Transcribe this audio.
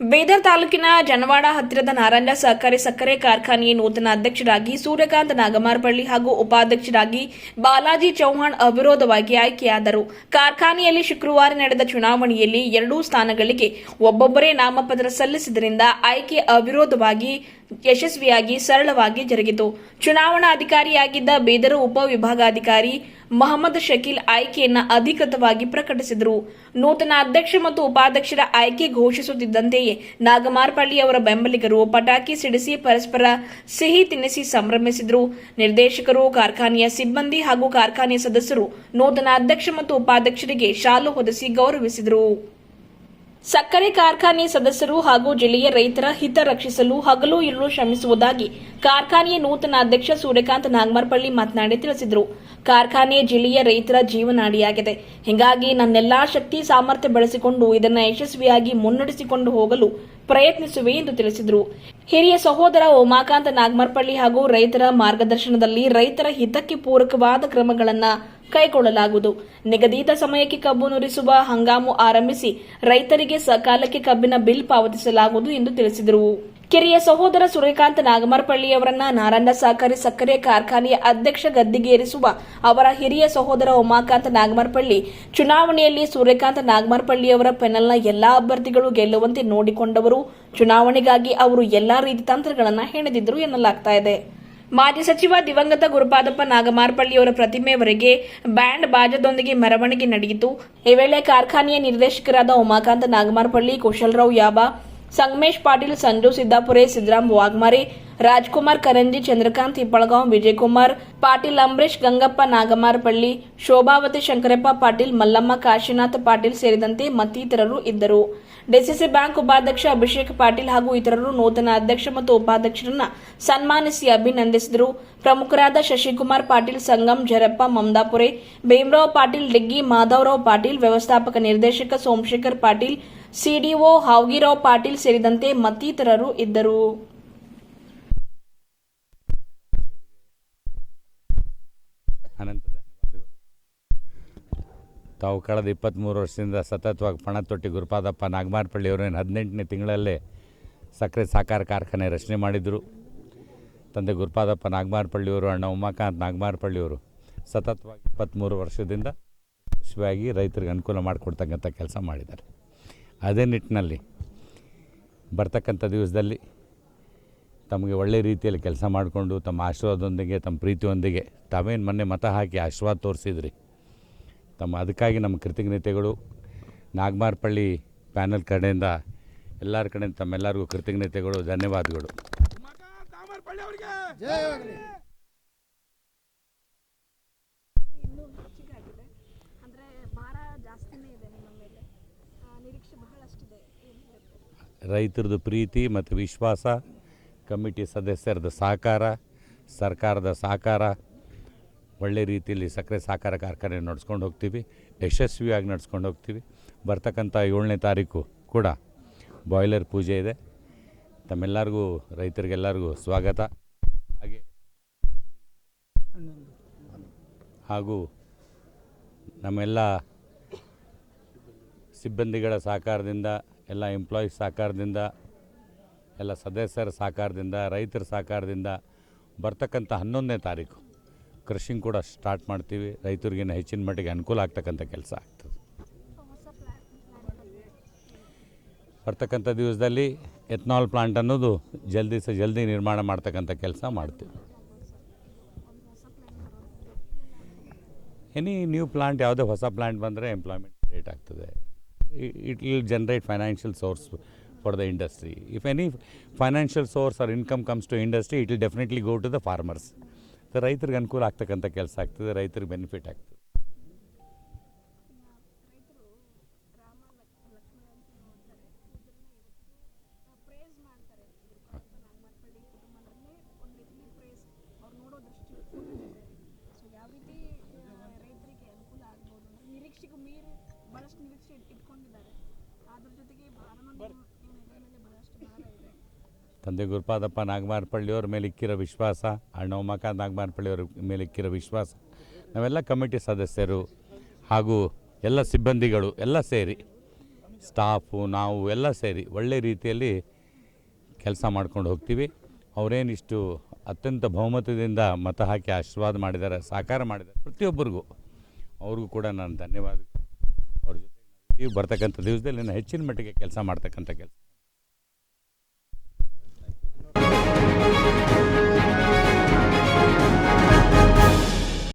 ಬೀದರ್ ತಾಲೂಕಿನ ಜನವಾಡ ಹತ್ತಿರದ ನಾರಾಯಣ ಸಹಕಾರಿ ಸಕ್ಕರೆ ಕಾರ್ಖಾನೆಯ ನೂತನ ಅಧ್ಯಕ್ಷರಾಗಿ ಸೂರ್ಯಕಾಂತ್ ನಾಗಮಾರ್ಪಳ್ಳಿ ಹಾಗೂ ಉಪಾಧ್ಯಕ್ಷರಾಗಿ ಬಾಲಾಜಿ ಚೌಹಾಣ್ ಅವಿರೋಧವಾಗಿ ಆಯ್ಕೆಯಾದರು. ಕಾರ್ಖಾನೆಯಲ್ಲಿ ಶುಕ್ರವಾರ ನಡೆದ ಚುನಾವಣೆಯಲ್ಲಿ ಎರಡೂ ಸ್ಥಾನಗಳಿಗೆ ಒಬ್ಬೊಬ್ಬರೇ ನಾಮಪತ್ರ ಸಲ್ಲಿಸಿದ್ದರಿಂದ ಆಯ್ಕೆ ಅವಿರೋಧವಾಗಿ ಯಶಸ್ವಿಯಾಗಿ ಸರಳವಾಗಿ ಜರುಗಿತು. ಚುನಾವಣಾ ಅಧಿಕಾರಿಯಾಗಿದ್ದ ಬೀದರ್ ಉಪವಿಭಾಗಾಧಿಕಾರಿ ಮೊಹಮ್ಮದ್ ಶಕೀಲ್ ಆಯ್ಕೆಯನ್ನ ಅಧಿಕೃತವಾಗಿ ಪ್ರಕಟಿಸಿದರು. ನೂತನ ಅಧ್ಯಕ್ಷ ಮತ್ತು ಉಪಾಧ್ಯಕ್ಷರ ಆಯ್ಕೆ ಘೋಷಿಸುತ್ತಿದ್ದಂತೆಯೇ ನಾಗಮಾರ್ಪಳ್ಳಿ ಅವರ ಬೆಂಬಲಿಗರು ಪಟಾಕಿ ಸಿಡಿಸಿ ಪರಸ್ಪರ ಸಿಹಿ ತಿನ್ನಿಸಿ ಸಂಭ್ರಮಿಸಿದರು. ನಿರ್ದೇಶಕರು, ಕಾರ್ಖಾನೆಯ ಸಿಬ್ಬಂದಿ ಹಾಗೂ ಕಾರ್ಖಾನೆಯ ಸದಸ್ಯರು ನೂತನ ಅಧ್ಯಕ್ಷ ಮತ್ತು ಉಪಾಧ್ಯಕ್ಷರಿಗೆ ಶಾಲು ಹೊದಿಸಿ ಗೌರವಿಸಿದರು. ಸಕ್ಕರೆ ಕಾರ್ಖಾನೆ ಸದಸ್ಯರು ಹಾಗೂ ಜಿಲ್ಲೆಯ ರೈತರ ಹಿತ ರಕ್ಷಿಸಲು ಹಗಲು ಇರಲು ಶ್ರಮಿಸುವುದಾಗಿ ಕಾರ್ಖಾನೆಯ ನೂತನ ಅಧ್ಯಕ್ಷ ಸೂರ್ಯಕಾಂತ್ ನಾಗಮರಪಳ್ಳಿ ಮಾತನಾಡಿ ತಿಳಿಸಿದರು. ಕಾರ್ಖಾನೆ ಜಿಲ್ಲೆಯ ರೈತರ ಜೀವನಾಡಿಯಾಗಿದೆ. ಹೀಗಾಗಿ ನನ್ನೆಲ್ಲಾ ಶಕ್ತಿ, ಸಾಮರ್ಥ್ಯ ಬಳಸಿಕೊಂಡು ಇದನ್ನು ಯಶಸ್ವಿಯಾಗಿ ಮುನ್ನಡೆಸಿಕೊಂಡು ಹೋಗಲು ಪ್ರಯತ್ನಿಸುವೆ ಎಂದು ತಿಳಿಸಿದರು. ಹಿರಿಯ ಸಹೋದರ ಉಮಾಕಾಂತ್ ನಾಗಮರಪಳ್ಳಿ ಹಾಗೂ ರೈತರ ಮಾರ್ಗದರ್ಶನದಲ್ಲಿ ರೈತರ ಹಿತಕ್ಕೆ ಪೂರಕವಾದ ಕ್ರಮಗಳನ್ನು ಕೈಗೊಳ್ಳಲಾಗುವುದು. ನಿಗದಿತ ಸಮಯಕ್ಕೆ ಕಬ್ಬು ನುರಿಸುವ ಹಂಗಾಮು ಆರಂಭಿಸಿ ರೈತರಿಗೆ ಸಕಾಲಕ್ಕೆ ಕಬ್ಬಿನ ಬಿಲ್ ಪಾವತಿಸಲಾಗುವುದು ಎಂದು ತಿಳಿಸಿದರು. ಕಿರಿಯ ಸಹೋದರ ಸೂರ್ಯಕಾಂತ್ ನಾಗಮರ್ಪಳ್ಳಿಯವರನ್ನ ನಾರಾಯಣ ಸಹಕಾರಿ ಸಕ್ಕರೆ ಕಾರ್ಖಾನೆಯ ಅಧ್ಯಕ್ಷ ಗದ್ದಿಗೇರಿಸುವ ಅವರ ಹಿರಿಯ ಸಹೋದರ ಉಮಾಕಾಂತ್ ನಾಗಮರಪಳ್ಳಿ ಚುನಾವಣೆಯಲ್ಲಿ ಸೂರ್ಯಕಾಂತ್ ನಾಗಮರ್ಪಳ್ಳಿಯವರ ಪೆನಲ್ನ ಎಲ್ಲಾ ಅಭ್ಯರ್ಥಿಗಳು ಗೆಲ್ಲುವಂತೆ ನೋಡಿಕೊಂಡವರು. ಚುನಾವಣೆಗಾಗಿ ಅವರು ಎಲ್ಲಾ ರೀತಿ ತಂತ್ರಗಳನ್ನು ಹೆಣೆದಿದ್ದರು ಎನ್ನಲಾಗ್ತಾ ಇದೆ. ಮಾಜಿ ಸಚಿವ ದಿವಂಗತ ಗುರುಪಾದಪ್ಪ ನಾಗಮಾರ್ಪಳ್ಳಿಯವರ ಪ್ರತಿಮೆವರೆಗೆ ಬ್ಯಾಂಡ್ ಬಾಜದೊಂದಿಗೆ ಮೆರವಣಿಗೆ ನಡೆಯಿತು. ಈ ವೇಳೆ ಕಾರ್ಖಾನೆಯ ನಿರ್ದೇಶಕರಾದ ಉಮಾಕಾಂತ ನಾಗಮಾರ್ಪಳ್ಳಿ, ಕುಶಲರಾವ್ ಯಾಬಾ, ಸಂಗಮೇಶ್ ಪಾಟೀಲ್, ಸಂಜು ಸಿದ್ದಾಪುರೆ ಸಿದ್ದರಾಮ್ ವಾಗ್ಮಾರೆ, ರಾಜ್ಕುಮಾರ್ ಕರಂಜಿ, ಚಂದ್ರಕಾಂತ್ ಹಿಪ್ಪಳಗಾಂವ್ ವಿಜಯಕುಮಾರ್ ಪಾಟೀಲ್ ಅಂಬರೀಶ್ ಗಂಗಪ್ಪ ನಾಗಮಾರಪಳ್ಳಿ, ಶೋಭಾವತಿ, ಶಂಕರಪ್ಪ ಪಾಟೀಲ್, ಮಲ್ಲಮ್ಮ, ಕಾಶಿನಾಥ್ ಪಾಟೀಲ್ ಸೇರಿದಂತೆ ಮತ್ತಿತರರು ಇದ್ದರು. ಡಿಸಿಸಿ ಬ್ಯಾಂಕ್ ಉಪಾಧ್ಯಕ್ಷ ಅಭಿಷೇಕ್ ಪಾಟೀಲ್ ಹಾಗೂ ಇತರರು ನೂತನ ಅಧ್ಯಕ್ಷ ಮತ್ತು ಉಪಾಧ್ಯಕ್ಷರನ್ನ ಸನ್ಮಾನಿಸಿ ಅಭಿನಂದಿಸಿದರು. ಪ್ರಮುಖರಾದ ಶಶಿಕುಮಾರ್ ಪಾಟೀಲ್, ಸಂಗಮ್, ಜರಪ್ಪ, ಮಮದಾಪುರೆ, ಭೀಮರಾವ್ ಪಾಟೀಲ್, ಡಿಗ್ಗಿ, ಮಾಧವರಾವ್ ಪಾಟೀಲ್, ವ್ಯವಸ್ಥಾಪಕ ನಿರ್ದೇಶಕ ಸೋಮಶೇಖರ್ ಪಾಟೀಲ್, ಸಿಡಿಒ ಹಾವಗಿರಾವ್ ಪಾಟೀಲ್ ಸೇರಿದಂತೆ ಮತ್ತಿತರರು ಇದ್ದರು. ತಾವು ಕಳೆದ ಇಪ್ಪತ್ತ್ಮೂರು ವರ್ಷದಿಂದ ಸತತವಾಗಿ ಪಣತೊಟ್ಟಿ ಗುರುಪಾದಪ್ಪ ನಾಗಮಾರಪಳ್ಳಿಯವರು ಏನು ಹದಿನೆಂಟನೇ ತಿಂಗಳಲ್ಲೇ ಸಕ್ಕರೆ ಸಾಕಾರ ಕಾರ್ಖಾನೆ ರಚನೆ ಮಾಡಿದರು. ತಂದೆ ಗುರುಪಾದಪ್ಪ ನಾಗಮಾರ್ಪಳ್ಳಿಯವರು ಅಣ್ಣ ಉಮಾಕಾಂತ್ ನಾಗಮಾರ್ಪಳ್ಳಿಯವರು ಸತತವಾಗಿ ಇಪ್ಪತ್ತ್ಮೂರು ವರ್ಷದಿಂದ ಯಶಸ್ವಿಯಾಗಿ ರೈತರಿಗೆ ಅನುಕೂಲ ಮಾಡಿಕೊಡ್ತಕ್ಕಂಥ ಕೆಲಸ ಮಾಡಿದ್ದಾರೆ. ಅದೇ ನಿಟ್ಟಿನಲ್ಲಿ ಬರ್ತಕ್ಕಂಥ ದಿವಸದಲ್ಲಿ ತಮಗೆ ಒಳ್ಳೆ ರೀತಿಯಲ್ಲಿ ಕೆಲಸ ಮಾಡಿಕೊಂಡು ತಮ್ಮ ಆಶೀರ್ವಾದದೊಂದಿಗೆ, ತಮ್ಮ ಪ್ರೀತಿಯೊಂದಿಗೆ ತಾವೇನು ಮೊನ್ನೆ ಮತ ಹಾಕಿ ಆಶೀರ್ವಾದ ತೋರಿಸಿದ್ರಿ. ತಮ್ಮ ಅದಕ್ಕಾಗಿ ನಮ್ಮ ಕೃತಜ್ಞತೆಗಳು. ನಾಗಮಾರ್ಪಳ್ಳಿ ಪ್ಯಾನಲ್ ಕಡೆಯಿಂದ ಎಲ್ಲರ ಕಡೆಯಿಂದ ತಮ್ಮೆಲ್ಲರಿಗೂ ಕೃತಜ್ಞತೆಗಳು, ಧನ್ಯವಾದಗಳು. ರೈತರದ್ದು ಪ್ರೀತಿ ಮತ್ತು ವಿಶ್ವಾಸ, ಕಮಿಟಿ ಸದಸ್ಯರದ್ದು ಸಹಕಾರ, ಸರ್ಕಾರದ ಸಹಕಾರ ಒಳ್ಳೆ ರೀತಿಯಲ್ಲಿ ಸಕ್ಕರೆ ಸಹಕಾರ ಕಾರ್ಖಾನೆ ನಡೆಸ್ಕೊಂಡು ಹೋಗ್ತೀವಿ, ಯಶಸ್ವಿಯಾಗಿ ನಡೆಸ್ಕೊಂಡು ಹೋಗ್ತೀವಿ. ಬರ್ತಕ್ಕಂಥ ಏಳನೇ ತಾರೀಕು ಕೂಡ ಬಾಯ್ಲರ್ ಪೂಜೆ ಇದೆ. ತಮ್ಮೆಲ್ಲರಿಗೂ, ರೈತರಿಗೆಲ್ಲರಿಗೂ ಸ್ವಾಗತ. ಹಾಗೆ ಹಾಗೂ ನಮ್ಮೆಲ್ಲ ಸಿಬ್ಬಂದಿಗಳ ಸಹಕಾರದಿಂದ, ಎಲ್ಲ ಎಂಪ್ಲಾಯೀಸ್ ಸಹಕಾರದಿಂದ, ಎಲ್ಲ ಸದಸ್ಯರ ಸಹಕಾರದಿಂದ, ರೈತರ ಸಹಕಾರದಿಂದ ಬರ್ತಕ್ಕಂಥ ಹನ್ನೊಂದನೇ ತಾರೀಕು. ಕೃಷಿಂಗ್ ಕೂಡ ಸ್ಟಾರ್ಟ್ ಮಾಡ್ತೀವಿ. ರೈತರಿಗಿನ್ನ ಹೆಚ್ಚಿನ ಮಟ್ಟಿಗೆ ಅನುಕೂಲ ಆಗ್ತಕ್ಕಂಥ ಕೆಲಸ ಆಗ್ತದೆ. ಬರ್ತಕ್ಕಂಥ ದಿವಸದಲ್ಲಿ ಎಥನಾಲ್ ಪ್ಲಾಂಟ್ ಅನ್ನೋದು ಜಲ್ದಿ ಸಹ ಜಲ್ದಿ ನಿರ್ಮಾಣ ಮಾಡ್ತಕ್ಕಂಥ ಕೆಲಸ ಮಾಡ್ತೀವಿ. ಎನಿ ನ್ಯೂ ಪ್ಲಾಂಟ್ ಯಾವುದೇ ಹೊಸ ಪ್ಲಾಂಟ್ ಬಂದರೆ ಎಂಪ್ಲಾಯ್ಮೆಂಟ್ ಕ್ರಿಯೇಟ್ ಆಗ್ತದೆ. It will generate financial source for the industry if any financial source or income comes to industry it will definitely go to the farmers ರೈತರಿಗೆ ಅನುಕೂಲ ಆಗ್ತಕ್ಕಂಥ ಕೆಲಸ ಆಗ್ತದೆ ರೈತರಿಗೆ ಬೆನಿಫಿಟ್ ಆಗ್ತದೆ. ರೈತರು ರಾಮ ಲಕ್- ಲಕ್ಷ್ಮಣ ಅಂತ ನೋಡ್ತಾರೆ ಇದನ್ನ ಪ್ರೇಸ್ ಮಾಡ್ತಾರೆ ಗುರುಪಾದಪ್ಪ ನಾಗಮಾರ್ಪಳ್ಳಿ ಕುಟುಂಬದನ್ನೇ ಒಂದು ಪ್ರೇಸ್ ಅವ್ರು ನೋಡೋ ದೃಷ್ಟಿ ಸೊ ಯಾವ ರೀತಿ ರೈತರಿಗೆ ಅನುಕೂಲ ಆಗ್ಬೋದು ನಿರೀಕ್ಷೆಗೂ ಮೀರಿ ಭಾಳಷ್ಟು ನಿರೀಕ್ಷೆ ಇಟ್ಕೊಂಡಿದ್ದಾರೆ ಅದ್ರ ಜೊತೆಗೆ ನಿಮ್ಮ ಹೆಗಲ ಮೇಲೆ ಭಾಳಷ್ಟು ಭಾರ ಇದೆ ತಂದೆ ಗುರುಪಾದಪ್ಪ ನಾಗಮಾರಪಳ್ಳಿಯವ್ರ ಮೇಲೆ ಇಕ್ಕಿರೋ ವಿಶ್ವಾಸ, ಅಣ್ಣ ಮಕ ನಾಗಮಾರಪಳ್ಳಿಯವ್ರ ಮೇಲೆ ಇಕ್ಕಿರೋ ವಿಶ್ವಾಸ, ನಾವೆಲ್ಲ ಕಮಿಟಿ ಸದಸ್ಯರು ಹಾಗೂ ಎಲ್ಲ ಸಿಬ್ಬಂದಿಗಳು ಎಲ್ಲ ಸೇರಿ, ಸ್ಟಾಫು, ನಾವು ಎಲ್ಲ ಸೇರಿ ಒಳ್ಳೆ ರೀತಿಯಲ್ಲಿ ಕೆಲಸ ಮಾಡ್ಕೊಂಡು ಹೋಗ್ತೀವಿ. ಅವರೇನಿಷ್ಟು ಅತ್ಯಂತ ಬಹುಮತದಿಂದ ಮತ ಹಾಕಿ ಆಶೀರ್ವಾದ ಮಾಡಿದ್ದಾರೆ ಸಾಕಾರ ಮಾಡಿದ್ದಾರೆ, ಪ್ರತಿಯೊಬ್ಬರಿಗೂ ಅವ್ರಿಗೂ ಕೂಡ ನಾನು ಧನ್ಯವಾದ ಅವ್ರ ಜೊತೆ ಬರ್ತಕ್ಕಂಥ ದಿವಸದಲ್ಲಿ ನಾನು ಹೆಚ್ಚಿನ ಮಟ್ಟಿಗೆ ಕೆಲಸ ಮಾಡ್ತಕ್ಕಂಥ ಕೆಲಸ.